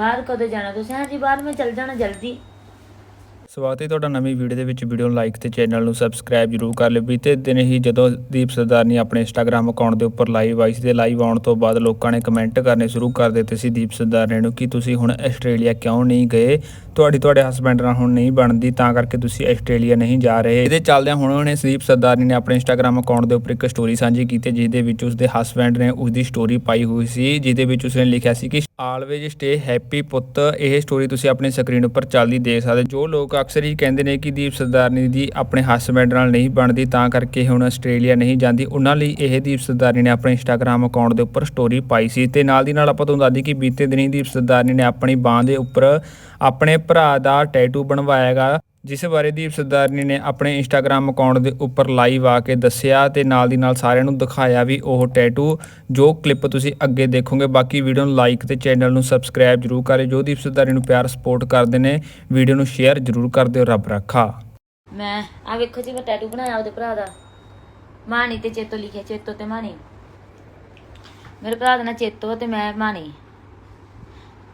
ਬਾਹਰ ਕਦੋਂ ਜਾਣਾ? ਤੁਸੀਂ ਹਾਂਜੀ ਬਾਹਰ ਮੈਂ ਚੱਲ ਜਾਣਾ ਜਲਦੀ। ਸਵਾਗਤ ਹੈ ਤੁਹਾਡਾ ਨਵੀਂ ਵੀਡੀਓ ਦੇ ਵਿੱਚ ਵੀਡੀਓ ਨੂੰ ਲਾਈਕ ਤੇ ਚੈਨਲ ਨੂੰ ਸਬਸਕ੍ਰਾਈਬ ਜਰੂਰ ਕਰ ਲਿਓ। ਬੀਤੇ ਦਿਨ ਹੀ ਜਦੋਂ ਦੀਪ ਸਰਦਾਰ ਨੇ ਆਪਣੇ ਇੰਸਟਾਗ੍ਰam ਅਕਾਊਂਟ ਦੇ ਉੱਪਰ ਲਾਈਵ ਆਈ ਸੀ ਤੇ ਲਾਈਵ ਆਉਣ ਤੋਂ ਬਾਅਦ ਲੋਕਾਂ ਨੇ ਕਮੈਂਟ ਕਰਨੇ ਸ਼ੁਰੂ ਕਰ ਦਿੱਤੇ ਸੀ ਦੀਪ ਸਰਦਾਰ ਨੂੰ ਕਿ ਤੁਸੀਂ ਹੁਣ ਆਸਟ੍ਰੇਲੀਆ ਕਿਉਂ ਨਹੀਂ ਗਏ? ਤੁਹਾਡੀ, ਤੁਹਾਡੇ ਹਸਬੰਡ ਨਾਲ ਹੁਣ ਨਹੀਂ ਬਣਦੀ, ਤਾਂ ਕਰਕੇ ਤੁਸੀਂ ਆਸਟ੍ਰੇਲੀਆ ਨਹੀਂ ਜਾ ਰਹੇ। ਇਹਦੇ ਚੱਲਦਿਆਂ ਹੁਣ ਉਹਨੇ ਦੀਪ ਸਰਦਾਰ ਨੇ ਆਪਣੇ ਇੰਸਟਾਗ੍ਰam ਅਕਾਊਂਟ ਦੇ ਉੱਪਰ ਇੱਕ ਸਟੋਰੀ ਸਾਂਝੀ ਕੀਤੀ ਜਿਸ ਦੇ ਵਿੱਚ ਉਸਦੇ ਹਸਬੰਡ ਨੇ ਉਸਦੀ ਸਟੋਰੀ ਪਾਈ ਹੋਈ ਸੀ, ਜਿਹਦੇ ਵਿੱਚ ਉਸਨੇ ਲਿਖਿਆ ਸੀ ਕਿ ਆਲਵੇਜ ਸਟੇ ਹੈਪੀ ਪੁੱਤ। ਇਹ ਸਟੋਰੀ ਤੁਸੀਂ ਆਪਣੀ ਸਕਰੀਨ ਉੱਪਰ ਚੱਲਦੀ ਦੇਖ ਸਕਦੇ ਹੋ। ਜੋ ਲੋਕ ਅਕਸਰ ਹੀ ਕਹਿੰਦੇ ਨੇ ਕਿ ਦੀਪ ਸਰਦਾਰਨੀ ਦੀ ਆਪਣੇ ਹਸਬੰਡ ਨਾਲ ਨਹੀਂ ਬਣਦੀ, ਤਾਂ ਕਰਕੇ ਹੁਣ ਆਸਟ੍ਰੇਲੀਆ ਨਹੀਂ ਜਾਂਦੀ। ਉਹਨਾਂ ਲਈ ਇਹ ਦੀਪ ਸਰਦਾਰਨੀ ਨੇ ਆਪਣੇ ਇੰਸਟਾਗ੍ਰam ਅਕਾਊਂਟ ਦੇ ਉੱਪਰ ਸਟੋਰੀ ਪਾਈ ਸੀ। ਤੇ ਨਾਲ ਦੀ ਨਾਲ ਆਪਾਂ ਤੁਹਾਨੂੰ ਦੱਸ ਦਈਏ ਕਿ ਬੀਤੇ ਦਿਨੀ ਦੀਪ ਸਰਦਾਰਨੀ ਨੇ ਆਪਣੀ ਬਾਹ ਦੇ ਉੱਪਰ ਆਪਣੇ ਭਰਾ ਦਾ ਟੈਟੂ ਬਣਵਾਇਆ ਹੈਗਾ ਜਿਸ ਬਾਰੇ ਦੀਪ ਸਰਦਾਰਨੀ ਨੇ ਆਪਣੇ ਇੰਸਟਾਗ੍ਰam ਅਕਾਊਂਟ ਦੇ ਉੱਪਰ ਲਾਈਵ ਆ ਕੇ ਦੱਸਿਆ ਤੇ ਨਾਲ ਦੀ ਨਾਲ ਸਾਰਿਆਂ ਨੂੰ ਦਿਖਾਇਆ ਵੀ ਉਹ ਟੈਟੂ ਜੋ ਕਲਿੱਪ ਤੁਸੀਂ ਅੱਗੇ ਦੇਖੋਗੇ। ਬਾਕੀ ਵੀਡੀਓ ਨੂੰ ਲਾਈਕ ਤੇ ਚੈਨਲ ਨੂੰ ਸਬਸਕ੍ਰਾਈਬ ਜਰੂਰ ਕਰੇ ਜੋ ਦੀਪ ਸਰਦਾਰਨੀ ਨੂੰ ਪਿਆਰ ਸਪੋਰਟ ਕਰਦੇ ਨੇ ਵੀਡੀਓ ਨੂੰ ਸ਼ੇਅਰ ਜਰੂਰ ਕਰ ਦਿਓ, ਰੱਬ ਰੱਖਾ। ਮੈਂ ਆ ਵੇਖੋ ਜੀ, ਮੈਂ ਟੈਟੂ ਬਣਾਇਆ ਉਹਦੇ ਭਰਾ ਦਾ। ਮਾਣੀ ਤੇ ਚੇਤੋ ਲਿਖਿਆ, ਚੇਤੋ ਤੇ ਮਾਣੀ ਮੇਰੇ ਭਰਾ ਦਾ ਨਾਂ ਚੇਤੋ ਤੇ ਮੈਂ ਮਾਣੀ